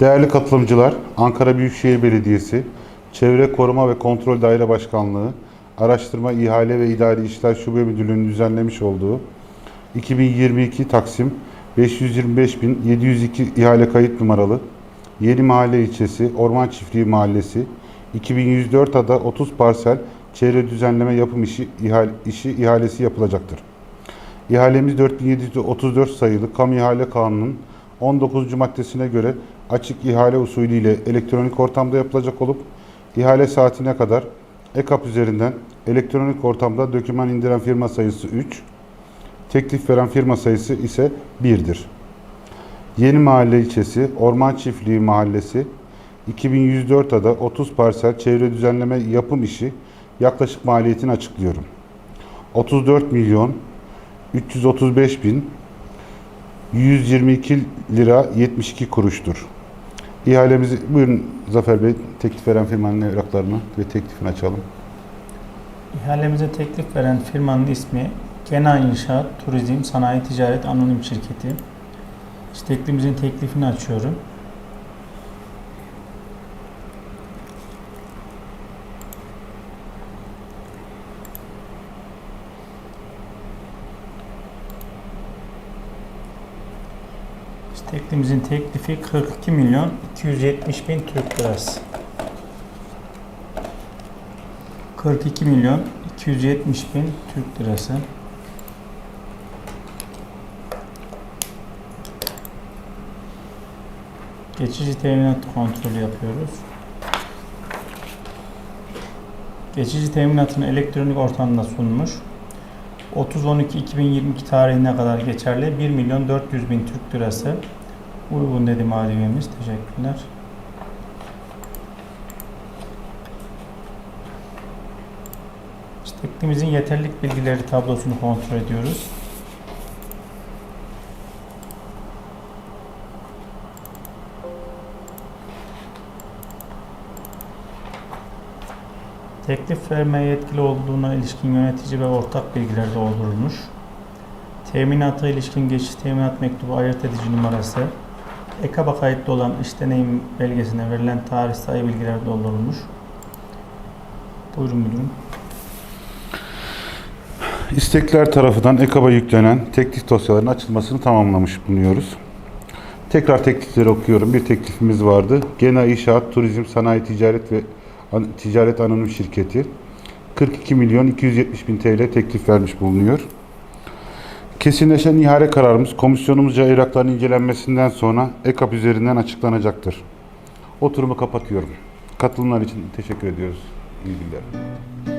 Değerli katılımcılar, Ankara Büyükşehir Belediyesi, Çevre Koruma ve Kontrol Daire Başkanlığı, Araştırma, İhale ve İdari İşler Şube Müdürlüğü'nün düzenlemiş olduğu 2022 Taksim 525.702 ihale kayıt numaralı Yeni Mahalle ilçesi Orman Çiftliği Mahallesi 2104 ada 30 parsel çevre düzenleme yapım işi, ihale, işi ihalesi yapılacaktır. İhalemiz 4734 sayılı Kamu İhale Kanunu'nun 19. maddesine göre açık ihale usulüyle elektronik ortamda yapılacak olup ihale saatine kadar EKAP üzerinden elektronik ortamda doküman indiren firma sayısı 3, teklif veren firma sayısı ise 1'dir. Yeni Mahalle ilçesi Orman Çiftliği Mahallesi 2104 ada 30 parsel çevre düzenleme yapım işi yaklaşık maliyetini açıklıyorum. 34 milyon 335 bin 122 lira 72 kuruştur. İhalemizi buyurun Zafer Bey teklif veren firmanın evraklarını ve teklifini açalım. İhalemize teklif veren firmanın ismi Gena İnşaat, Turizm, Sanayi Ticaret Anonim Şirketi. İşte teklifimizin teklifini açıyorum. İşte teklifimizin teklifi 42 milyon 270 bin Türk lirası. 42 milyon 270 bin Türk lirası. Geçici teminat kontrolü yapıyoruz. Geçici teminatını elektronik ortamda sunmuş. 30-12-2022 tarihine kadar geçerli 1 milyon 400 bin Türk lirası. Uygun dedi maliyemiz. Teşekkürler. İşte teklifimizin yeterlilik bilgileri tablosunu kontrol ediyoruz. Teklif vermeye yetkili olduğuna ilişkin yönetici ve ortak bilgiler doldurulmuş. Teminata ilişkin geçiş teminat mektubu ayırt edici numarası, EKAB'a kayıtlı olan iş deneyim belgesine verilen tarih sayı bilgiler doldurulmuş. Buyurun müdürüm. İstekler tarafından EKAB'a yüklenen teklif dosyalarının açılmasını tamamlamış bulunuyoruz. Tekrar teklifleri okuyorum. Bir teklifimiz vardı. Gena İnşaat, Turizm, Sanayi, Ticaret ve Ticaret Anonim Şirketi 42 milyon 270 bin TL teklif vermiş bulunuyor. Kesinleşen ihale kararımız komisyonumuzca evrakların incelenmesinden sonra EKAP üzerinden açıklanacaktır. Oturumu kapatıyorum. Katılımlar için teşekkür ediyoruz. İyi günler.